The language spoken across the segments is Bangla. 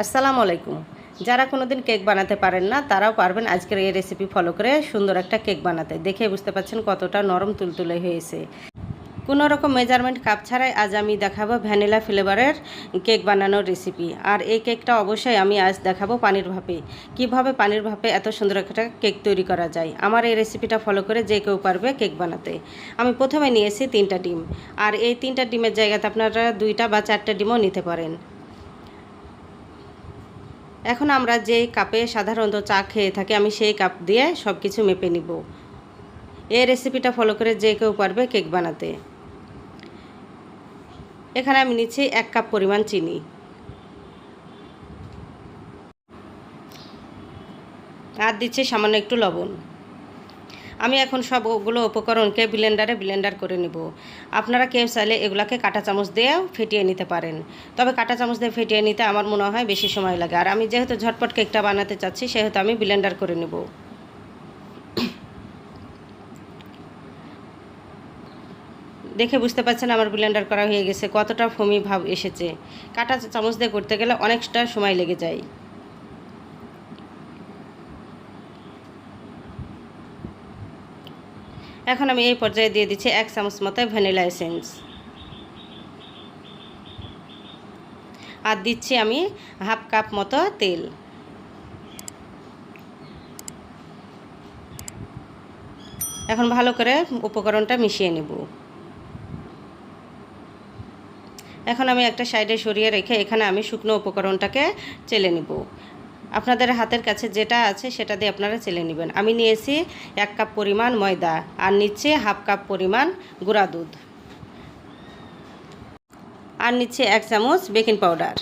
আসসালামু আলাইকুম। যারা কোনোদিন কেক বানাতে পারেন না, তারাও পারবেন আজকের এই রেসিপি ফলো করে সুন্দর একটা কেক বানাতে। দেখে বুঝতে পাচ্ছেন কতটা নরম তুলতুলে হয়েছে। কোনো রকম মেজারমেন্ট কাপ ছাড়াই আজ আমি দেখাবো ভ্যানিলা ফ্লেভারের কেক বানানোর রেসিপি আর এই কেকটা অবশ্যই আমি আজ দেখাবো পানির ভাপে। কীভাবে পানির ভাপে এত সুন্দর একটা কেক তৈরি করা যায়? আমার এই রেসিপিটা ফলো করে যে কেউ পারবে কেক বানাতে। আমি প্রথমে নিয়েছি তিনটা ডিম। আর এই তিনটা ডিমের জায়গাতে আপনারা দুইটা বা চারটা ডিমও নিতে পারেন। এখন আমরা যে কাপে সাধারণত চা খেয়ে থাকি, আমি সেই কাপ দিয়ে সব কিছু মেপে নিব। এই রেসিপিটা ফলো করে যে কেউ পারবে কেক বানাতে। এখানে আমি নিচ্ছি এক কাপ পরিমাণ চিনি। আর দিচ্ছি সামান্য একটু লবণ। আমি এখন সব ওগুলো উপকরণকে ব্লেন্ডারে ব্লেন্ডার করে নিব। আপনারা কেউ চাইলে এগুলাকে কাঁটা চামচ দিয়েও ফেটিয়ে নিতে পারেন। তবে কাঁটা চামচ দিয়ে ফেটিয়ে নিতে আমার মনে হয় বেশি সময় লাগে। আর আমি যেহেতু ঝটপট কেকটা বানাতে চাচ্ছি, সেহেতু আমি ব্লেন্ডার করে নেব। দেখে বুঝতে পারছেন আমার ব্লেন্ডার করা হয়ে গেছে, কতটা ফমি ভাব এসেছে। কাঁটা চামচ দিয়ে করতে গেলে অনেকটা সময় লেগে যায়। এখন আমি এই পর্যায়ে দিয়ে দিচ্ছি এক চামচ মতো ভ্যানিলা এসেন্স। আর দিচ্ছি আমি হাফ কাপ মতো তেল। এখন ভালো করে উপকরণটা মিশিয়ে নেব। এখন আমি একটা সাইডে সরিয়ে রেখে এখানে আমি শুকনো উপকরণটাকে চেলে নেব। আপনাদের হাতের কাছে যেটা আছে সেটা দিয়ে আপনারা চেলে নেবেন। আমি নিয়েছি এক কাপ পরিমাণ ময়দা আর নিচ্ছে হাফ কাপ পরিমাণ গুঁড়া দুধ। আর নিচ্ছে এক চামচ বেকিং পাউডার।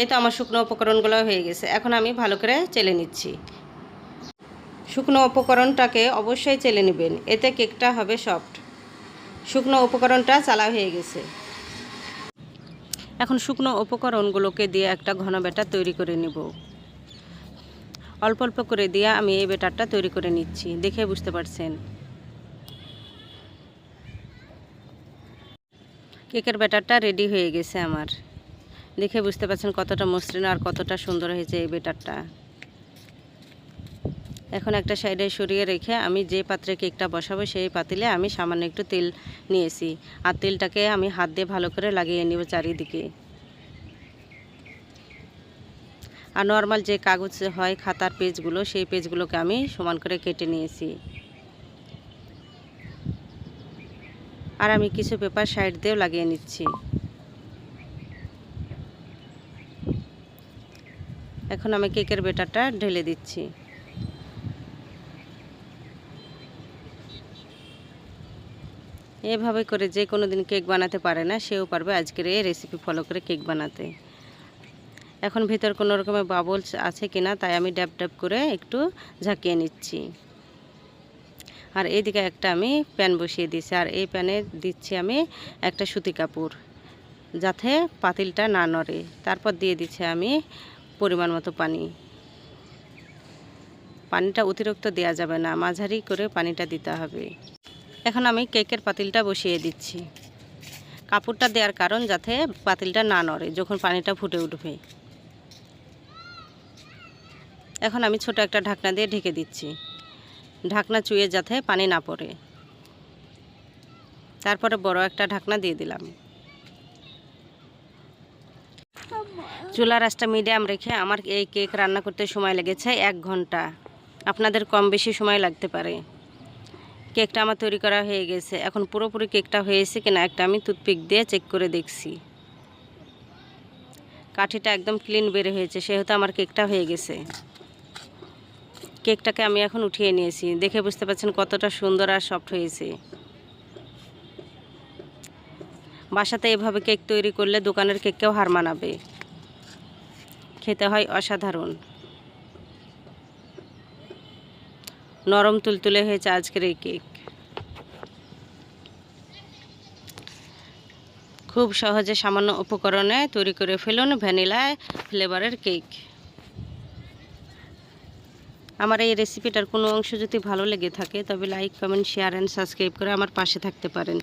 এই তো আমার শুকনো উপকরণগুলো হয়ে গেছে। এখন আমি ভালো করে চেলে নিচ্ছি। শুকনো উপকরণটাকে অবশ্যই চেলে নেবেন। এতে কেকটা হবে সফট। শুকনো উপকরণটা চালা হয়ে গেছে। এখন শুকনো উপকরণগুলোকে দিয়ে একটা ঘন ব্যাটার তৈরি করে নেব। অল্প অল্প করে দিয়ে আমি এই ব্যাটারটা তৈরি করে নিচ্ছি, দেখে বুঝতে পারছেন? কেকের ব্যাটারটা রেডি হয়ে গেছে আমার। দেখে বুঝতে পারছেন কতটা মসৃণ আর কতটা সুন্দর হয়েছে এই ব্যাটারটা। এখন একটা সাইডে সরিয়ে রেখে আমি যে পাত্রে কেকটা বসাবো সেই পাতিলে আমি সামান্য একটু তেল নিয়েছি। আর তেলটাকে আমি হাত দিয়ে ভালো করে লাগিয়ে নেব চারিদিকে। আর নর্মাল যে কাগজ হয় খাতার পেজগুলো, সেই পেজগুলোকে আমি সমান করে কেটে নিয়েছি। আর আমি কিছু পেপার সাইড দিয়েও লাগিয়ে নিচ্ছি। এখন আমি কেকের বেটারটা ঢেলে দিচ্ছি। এভাবে করে যে কোনো দিন কেক বানাতে পারে না, সেও পারবে আজকের এই রেসিপি ফলো করে কেক বানাতে। এখন ভিতর কোনো রকমের বাবলস আছে কিনা, তাই আমি ড্যাব ড্যাব করে একটু ঝাঁকিয়ে নিচ্ছি। আর এইদিকে একটা আমি প্যান বসিয়ে দিচ্ছি আর এই প্যানে দিচ্ছি আমি একটা সুতি কাপড়, যাতে পাতিলটা না নড়ে। তারপর দিয়ে দিচ্ছি আমি পরিমাণ মতো পানি। পানিটা অতিরিক্ত দেওয়া যাবে না, মাঝারি করে পানিটা দিতে হবে। এখন আমি কেকের পাতিলটা বসিয়ে দিচ্ছি। কাপড়টা দেওয়ার কারণ যাতে পাতিলটা না নড়ে, যখন পানিটা ফুটে উঠবে। এখন আমি ছোট একটা ঢাকনা দিয়ে ঢেকে দিচ্ছি। ঢাকনা চুয়ে যাতে পানি না পড়ে। তারপরে বড় একটা ঢাকনা দিয়ে দিলাম। চুলা রাসটা মিডিয়াম রেখে আমার এই কেক রান্না করতে সময় লেগেছে এক ঘণ্টা। আপনাদের কম বেশি সময় লাগতে পারে। কেকটা আমার তৈরি করা হয়ে গেছে। এখন পুরোপুরি কেকটা হয়েছে কিনা একটা আমি টুথপিক দিয়ে চেক করে দেখছি। কাঠিটা একদম ক্লিন বের হয়েছে, সেহেতু আমার কেকটা হয়ে গেছে। কেকটাকে আমি এখন উঠিয়ে নিয়েছি। দেখে বুঝতে পারছেন কতটা সুন্দর আর সফট হয়েছে। বাসাতে এভাবে কেক তৈরি করলে দোকানের কেককেও হার মানাবে। খেতে হয় অসাধারণ। নরম তুলতুলে হয়েছে আজকের এই কেক। খুব সহজে সামান্য উপকরণে তৈরি করে ফেলুন ভ্যানিলা ফ্লেভারের কেক। আমার এই রেসিপিটার কোনো অংশ যদি ভালো লেগে থাকে তবে like, comment, share and subscribe করে আমার পাশে থাকতে পারেন।